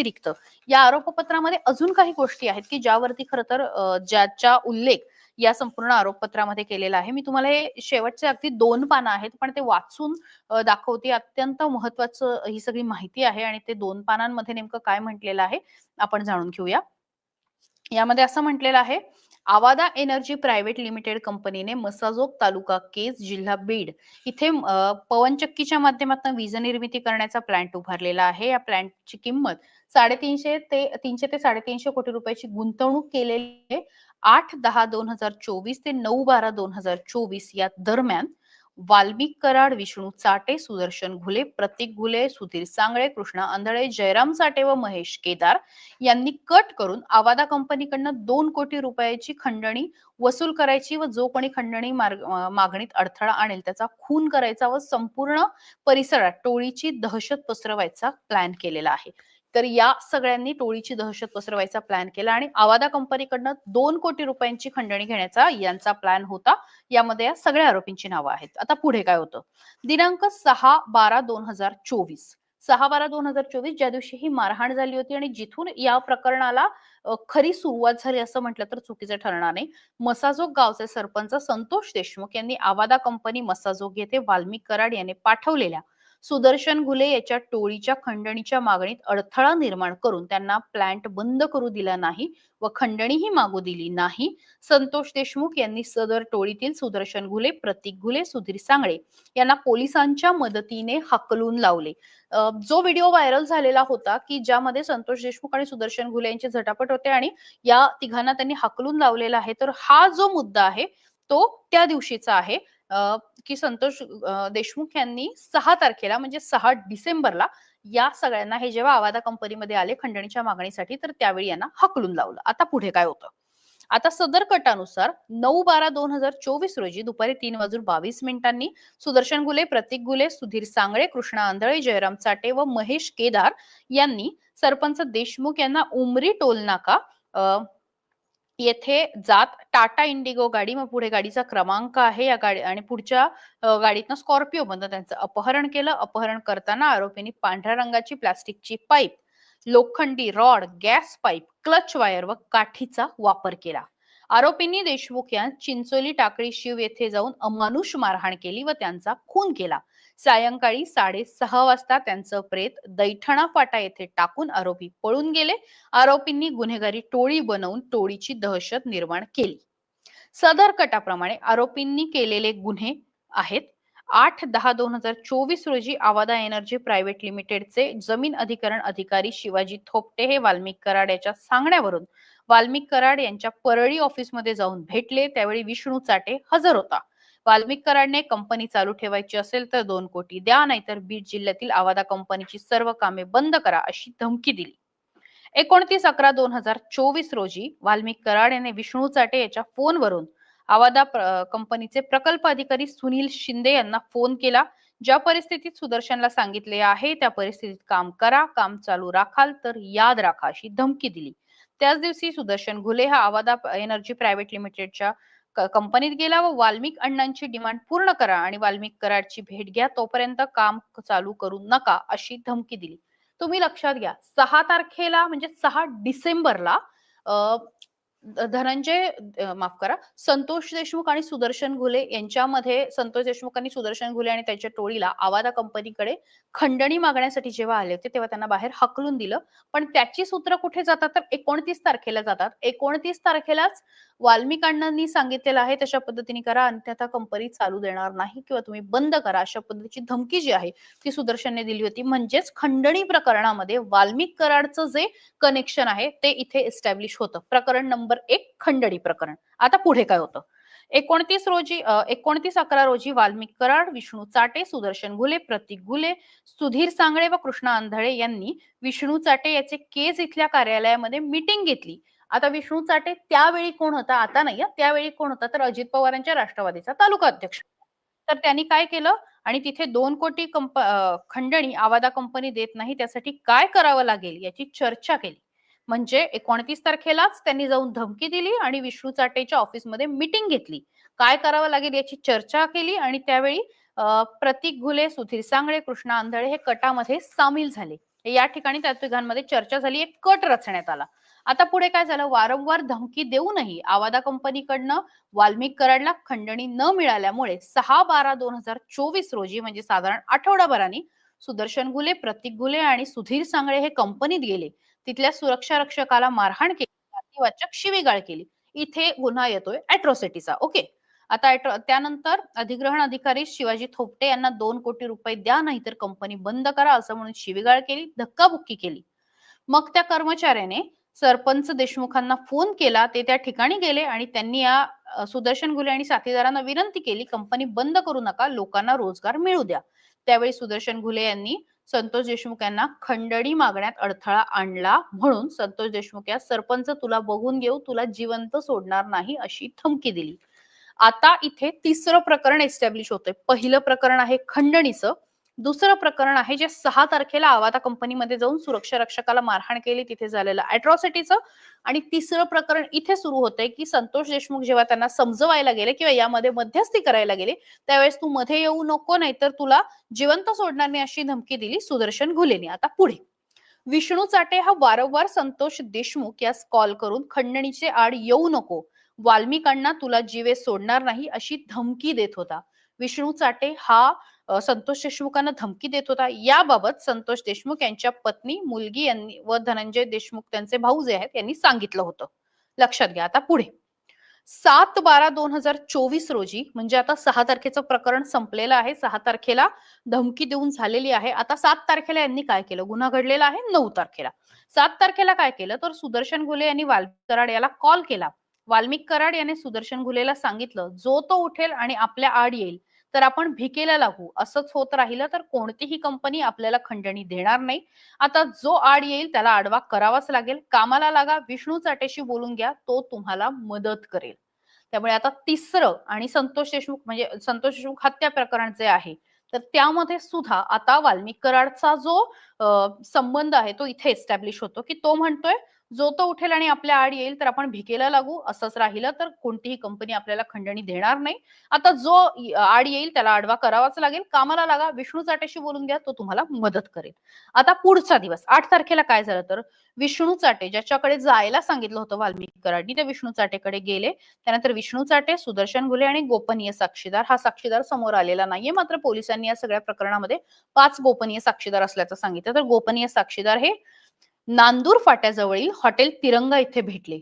व्यतिरिक्त या आरोपपत्रामध्ये अजून काही गोष्टी आहेत की ज्यावरती खरं तर ज्याच्या ज्याचा उल्लेख या संपूर्ण आरोपपत्रामध्ये केलेला आहे. मी तुम्हाला हे शेवटचे अगदी दोन पानं आहेत पण ते वाचून दाखवते. अत्यंत महत्वाचं ही सगळी माहिती आहे आणि ते दोन पानांमध्ये नेमकं काय म्हटलेलं आहे आपण जाणून घेऊया. यामध्ये असं म्हटलेलं आहे आवादा एनर्जी प्रायव्हेट लिमिटेड कंपनीने मसाजोग तालुका केस जिल्हा बीड इथे पवनचक्कीच्या माध्यमातून वीज निर्मिती करण्याचा प्लांट उभारलेला आहे. या प्लांटची किंमत साडेतीनशे ते तीनशे ते साडेतीनशे कोटी रुपयाची गुंतवणूक केलेली आहे. आठ दहा दोन हजार चोवीस ते नऊ बारा दोन हजार चोवीस या दरम्यान वाल्मिक कराड विष्णू चाटे सुदर्शन घुले प्रतीक घुले सुधीर सांगळे कृष्णा आंधळे जयराम चाटे व महेश केदार यांनी कट करून आवादा कंपनीकडनं दोन कोटी रुपयाची खंडणी वसूल करायची व जो कोणी खंडणी मागणीत अडथळा आणेल त्याचा खून करायचा व संपूर्ण परिसरात टोळीची दहशत पसरवायचा प्लॅन केलेला आहे. तर या सगळ्यांनी टोळीची दहशत पसरवायचा प्लॅन केला आणि आवादा कंपनीकडनं दोन कोटी रुपयांची खंडणी घेण्याचा यांचा प्लॅन होता. यामध्ये या सगळ्या आरोपींची नावं आहेत. आता पुढे काय होतं? दिनांक सहा बारा दोन हजार चोवीस. सहा बारा दोन हजार चोवीस ज्या दिवशी ही मारहाण झाली होती आणि जिथून या प्रकरणाला खरी सुरुवात झाली असं म्हटलं तर चुकीचं ठरणार नाही. मसाजोग गावचे सरपंच संतोष देशमुख यांनी आवादा कंपनी मसाजोग येथे वाल्मिक कराड यांनी पाठवलेल्या सुदर्शन घुले याच्या टोळीच्या खंडणीच्या मागणीत अडथळा निर्माण करून त्यांना प्लॅन्ट बंद करू दिला नाही व खंडणीही मागू दिली नाही. संतोष देशमुख यांनी सदर टोळीतील सुदर्शन घुले प्रतीक घुले सुधीर सांगळे यांना पोलिसांच्या मदतीने हकलून लावले. जो व्हिडिओ व्हायरल झालेला होता की ज्यामध्ये संतोष देशमुख आणि सुदर्शन घुले यांचे झटापट होते आणि या तिघांना त्यांनी हकलून लावलेला आहे तर हा जो मुद्दा आहे तो त्या दिवशीचा आहे. की संतोष देशमुख यांनी सहा तारखेला म्हणजे सहा डिसेंबरला या सगळ्यांना हे जेव्हा आवादा कंपनीमध्ये आले खंडणीच्या मागणीसाठी तर त्यावेळी यांना हकलून लावलं. आता पुढे काय होतं? आता सदर कटानुसार नऊ बारा दोन हजार चोवीस रोजी दुपारी तीन वाजून बावीस मिनिटांनी सुदर्शन गुले प्रतीक गुले सुधीर सांगळे कृष्णा आंधळे जयराम चाटे व महेश केदार यांनी सरपंच देशमुख यांना उमरी टोल नाका येथे जात टाटा इंडिगो गाडी मग पुढे गाडीचा क्रमांक आहे या गाडी आणि पुढच्या गाडीतनं स्कॉर्पिओ मधनं त्यांचं अपहरण केलं. अपहरण करताना आरोपींनी पांढऱ्या रंगाची प्लास्टिकची पाईप लोखंडी rod gas pipe clutch wire व काठीचा वापर केला. आरोपींनी देशमुख यांस चिंचोली टाकळी शिव येथे जाऊन अमानुष मारहाण केली व त्यांचा खून केला. सायंकाळी साडेसहा वाजता त्यांचं प्रेत दैठणा फाटा येथे टाकून आरोपी पळून गेले. आरोपींनी गुन्हेगारी टोळी बनवून टोळीची दहशत निर्माण केली. सदर कटाप्रमाणे आरोपींनी केलेले गुन्हे आहेत. आठ दहा दोन हजार चोवीस रोजी आवादा एनर्जी प्रायव्हेट लिमिटेडचे जमीन अधिकरण अधिकारी शिवाजी थोपटे हे वाल्मिक कराड याच्या सांगण्यावरून वाल्मिक कराड यांच्या परळी ऑफिसमध्ये जाऊन भेटले. त्यावेळी विष्णू चाटे हजर होता. वाल्मिक कराडने कंपनी चालू ठेवायची असेल तर दोन कोटी द्या नाहीतर बीड जिल्ह्यातील आवादा कंपनीची सर्व कामे बंद करा अशी धमकी दिली. एकोणतीस अकरा दोन हजार चोवीस रोजी वाल्मिक कराड याने विष्णू चाटे याच्या फोनवरून आवादा कंपनीचे प्रकल्प अधिकारी सुनील शिंदे यांना फोन केला. ज्या परिस्थितीत सुदर्शनला सांगितले आहे त्या परिस्थितीत काम करा काम चालू राखाल तर याद राखा अशी धमकी दिली. त्याच दिवशी सुदर्शन घुले हा आवादा एनर्जी प्रायव्हेट लिमिटेडच्या कंपनीत गेला व वाल्मिक अण्णांची डिमांड पूर्ण करा आणि वाल्मिक कराडची भेट घ्या तोपर्यंत काम चालू करू नका अशी धमकी दिली. तुम्ही लक्षात घ्या सहा तारखेला म्हणजे सहा डिसेंबरला धनंजय माफ करा संतोष देशमुख आणि सुदर्शन घुले यांच्यामध्ये संतोष देशमुख आणि सुदर्शन घुले आणि त्याच्या टोळीला आवादा कंपनीकडे खंडणी मागण्यासाठी जेव्हा आले होते तेव्हा त्यांना बाहेर हकलून दिलं. पण त्याची सूत्र कुठे जातात तर एकोणतीस तारखेला जातात. एकोणतीस तारखेलाच वाल्मिकांनी सांगितलेलं आहे तशा पद्धतीने करा अन्यथा कंपनी चालू देणार नाही किंवा तुम्ही बंद करा अशा पद्धतीची धमकी जी आहे ती सुदर्शनने दिली होती. म्हणजेच खंडणी प्रकरणामध्ये वाल्मिक कराडचं जे कनेक्शन आहे ते इथे एस्टॅब्लिश होतं. प्रकरण नंबर एक खंडणी प्रकरण. आता पुढे काय होतं? एकोणतीस रोजी एकोणतीस अकरा रोजी वाल्मिक कराड विष्णू चाटे सुदर्शन घुले प्रतीक घुले सुधीर सांगळे व कृष्णा आंधळे यांनी विष्णू चाटे याचे केज इथल्या कार्यालयामध्ये मीटिंग घेतली. आता विष्णू चाटे त्यावेळी कोण होता? आता नाही त्यावेळी कोण होता? तर अजित पवारांच्या राष्ट्रवादीचा तालुका अध्यक्ष. तर त्यांनी काय केलं? आणि तिथे दोन कोटी कंप खंडणी आवादा कंपनी देत नाही त्यासाठी काय करावं लागेल याची चर्चा केली. म्हणजे एकोणतीस तारखेलाच त्यांनी जाऊन धमकी दिली आणि विष्णू चाटेच्या ऑफिसमध्ये मीटिंग घेतली. काय करावं लागेल याची चर्चा केली आणि त्यावेळी प्रतीक घुले सुधीर सांगळे कृष्णा आंधळे हे कटामध्ये सामील झाले. या ठिकाणी त्या तिघांमध्ये चर्चा झाली एक कट रचण्यात आला. आता पुढे काय झालं? वारंवार धमकी देऊनही आवादा कंपनीकडनं वाल्मिक कराडला खंडणी न मिळाल्यामुळे सहा बारा दोन हजार चोवीस रोजी म्हणजे साधारण आठवडाभराने सुदर्शन घुले प्रतीक घुले आणि सुधीर सांगळे हे कंपनीत गेले. तिथल्या सुरक्षा रक्षकाला मारहाण केली शिवीगाळ केली. इथे गुन्हा येतोय अॅट्रॉसिटीचा ओके आता त्यानंतर अधिग्रहण अधिकारी शिवाजी थोपटे यांना दोन कोटी रुपये द्या नाहीतर कंपनी बंद करा असं म्हणून शिवीगाळ केली धक्काबुक्की केली. मग त्या कर्मचाऱ्याने सरपंच देशमुखांना फोन केला ते त्या ठिकाणी गेले आणि त्यांनी या सुदर्शन घुले आणि साथीदारांना विनंती केली कंपनी बंद करू नका लोकांना रोजगार मिळू द्या. त्यावेळी सुदर्शन घुले यांनी संतोष देशमुख यांना खंडणी मागण्यात अडथळा आणला म्हणून संतोष देशमुख या सरपंच तुला बघून घेऊ तुला जिवंत सोडणार नाही अशी धमकी दिली. आता इथे तिसरं प्रकरण एस्टॅब्लिश होतंय. पहिलं प्रकरण आहे खंडणीचं. दुसरं प्रकरण आहे जे सहा तारखेला आवाता कंपनीमध्ये जाऊन सुरक्षा रक्षकाला मारहाण केली तिथे झालेलं अॅट्रॉसिटीचं आणि तिसरं प्रकरण इथे सुरू होतंय की संतोष देशमुख जेव्हा त्यांना समजवायला गेले किंवा यामध्ये मध्यस्थी करायला गेले त्यावेळेस तू मध्ये येऊ नको नाहीतर तुला जिवंत सोडणार नाही अशी धमकी दिली सुदर्शन घुलेने. आता पुढे. विष्णू चाटे हा वारंवार संतोष देशमुख यास कॉल करून खंडणीचे आड येऊ नको. वाल्मिकांना तुला जीवे सोडणार नाही अशी धमकी देत होता. विष्णू चाटे हा संतोष देशमुखांना धमकी देत होता. याबाबत संतोष देशमुख यांच्या पत्नी मुलगी यांनी व धनंजय देशमुख त्यांचे भाऊ जे आहेत यांनी सांगितलं होतं. लक्षात घ्या आता पुढे. सात बारा दोन हजार चोवीस रोजी म्हणजे आता सहा तारखेचं प्रकरण संपलेलं आहे. सहा तारखेला धमकी देऊन झालेली आहे. आता सात तारखेला यांनी काय केलं? गुन्हा घडलेला आहे नऊ तारखेला. सात तारखेला काय केलं? तर सुदर्शन घोले यांनी वाल्मिक कराड याला कॉल केला. वाल्मिक कराड याने सुदर्शन घुलेला सांगितलं जो तो उठेल आणि आपल्या आड येईल तर आपण भिकेला लागू. असंच होत राहिलं तर कोणतीही कंपनी आपल्याला खंडणी देणार नाही. आता जो आड येईल त्याला आडवा करावाच लागेल. कामाला लागा विष्णू चाटेशी बोलून घ्या तो तुम्हाला मदत करेल. त्यामुळे आता तिसरं आणि संतोष देशमुख म्हणजे संतोष देशमुख हत्या प्रकरण जे आहे तर त्यामध्ये सुद्धा आता वाल्मिक कराडचा जो संबंध आहे तो इथे एस्टॅब्लिश होतो की तो म्हणतोय जो तो उठेल आणि आपल्या आड येईल तर आपण भिकेला लागू असंच राहिलं तर कोणतीही कंपनी आपल्याला खंडणी देणार नाही. आता जो आड येईल त्याला आडवा करावाच लागेल. कामाला लागा विष्णू चाटेशी बोलून घ्या तो तुम्हाला मदत करेल. आता पुढचा दिवस आठ तारखेला काय झालं तर विष्णू चाटे ज्याच्याकडे जायला सांगितलं होतं वाल्मिकी कराडनी त्या विष्णू चाटेकडे गेले. त्यानंतर विष्णू चाटे सुदर्शन घुले आणि गोपनीय साक्षीदार. हा साक्षीदार समोर आलेला नाहीये मात्र पोलिसांनी या सगळ्या प्रकरणामध्ये पाच गोपनीय साक्षीदार असल्याचं सांगितलं. तर गोपनीय साक्षीदार हे नांदूर फाट्याजवळील हॉटेल तिरंगा इथे भेटले.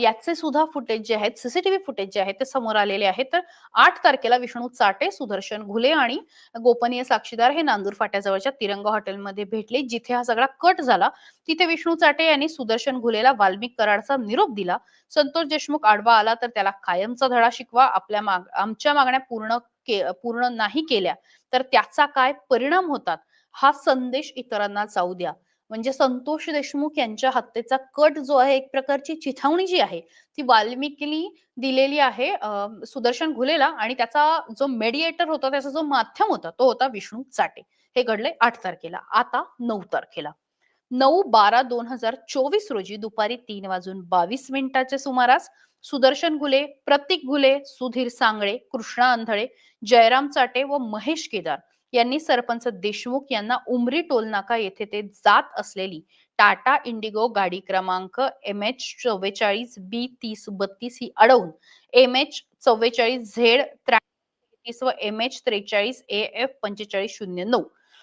याचे सुद्धा फुटेज जे आहेत सीसीटीव्ही फुटेज जे आहेत ते समोर आलेले आहेत. तर आठ तारखेला विष्णू चाटे सुदर्शन घुले आणि गोपनीय साक्षीदार हे नांदूर फाट्याजवळच्या तिरंगा हॉटेलमध्ये भेटले जिथे हा सगळा कट झाला. तिथे विष्णू चाटे यांनी सुदर्शन घुलेला वाल्मिक कराडचा निरोप दिला. संतोष देशमुख आडवा आला तर त्याला कायमचा धडा शिकवा आपल्या माग आमच्या मागण्या पूर्ण के- पूर्ण नाही केल्या तर त्याचा काय परिणाम होतात हा संदेश इतरांना जाऊ द्या. म्हणजे संतोष देशमुख यांच्या हत्येचा कट जो आहे एक प्रकारची चिथावणी जी आहे ती वाल्मिकीनी दिलेली आहे सुदर्शन घुलेला आणि त्याचा जो मेडिएटर होता त्याचा जो माध्यम होता तो होता विष्णू चाटे. हे घडले आठ तारखेला आता नऊ तारखेला. नऊ बारा दोन हजार चोवीस रोजी दुपारी तीन वाजून बावीस मिनिटाच्या सुमारास सुदर्शन घुले प्रतीक घुले सुधीर सांगळे कृष्णा आंधळे जयराम चाटे व महेश केदार यांनी सरपंच देशमुख यांना उमरी टोलनाका येथे ते जात असलेली टाटा इंडिगो गाडी क्रमांक एम एच चव्वेचाळीस बी तीस बत्तीस ही अडवून एम एच चव्वेचाळीस झेड त्र्याऐंशी व एम एच त्रेचाळीस ए एफ पंचेचाळीस शून्य नऊ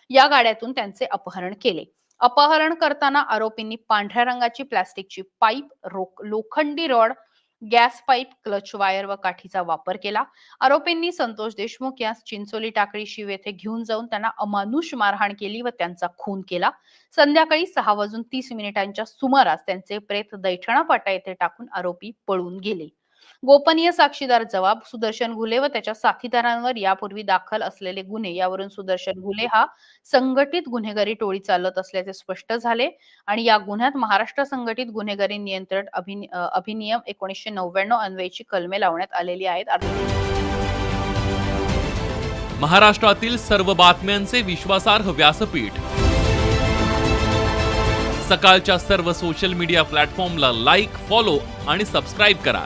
या गाड्यातून त्यांचे अपहरण केले. अपहरण करताना आरोपींनी पांढऱ्या रंगाची प्लास्टिकची पाईप रोक लोखंडी rod gas pipe clutch wire व काठीचा वापर केला. आरोपींनी संतोष देशमुख यास चिंचोली टाकळी शिव येथे घेऊन जाऊन त्यांना अमानुष मारहाण केली व त्यांचा खून केला. संध्याकाळी सहा वाजून तीस मिनिटांच्या सुमारास त्यांचे प्रेत दैठणा फाटा येथे टाकून आरोपी पळून गेले. गोपनीय साक्षीदार जबाब सुदर्शन घुले व त्याच्या साथीदारांवर यापूर्वी दाखल असलेले गुन्हे. यावरून सुदर्शन घुले हा संघटित गुन्हेगारी टोळी चालत असल्याचे स्पष्ट झाले आणि या गुन्ह्यात महाराष्ट्र संघटित गुन्हेगारी नियंत्रण अभिनियम एकोणीसशे नव्याण्णव अन्वयची कलमे लावण्यात आलेली आहेत. महाराष्ट्रातील सर्व बातम्यांचे विश्वासार्ह व्यासपीठ. सकाळच्या सर्व सोशल मीडिया प्लॅटफॉर्मला लाईक फॉलो आणि सबस्क्राईब करा.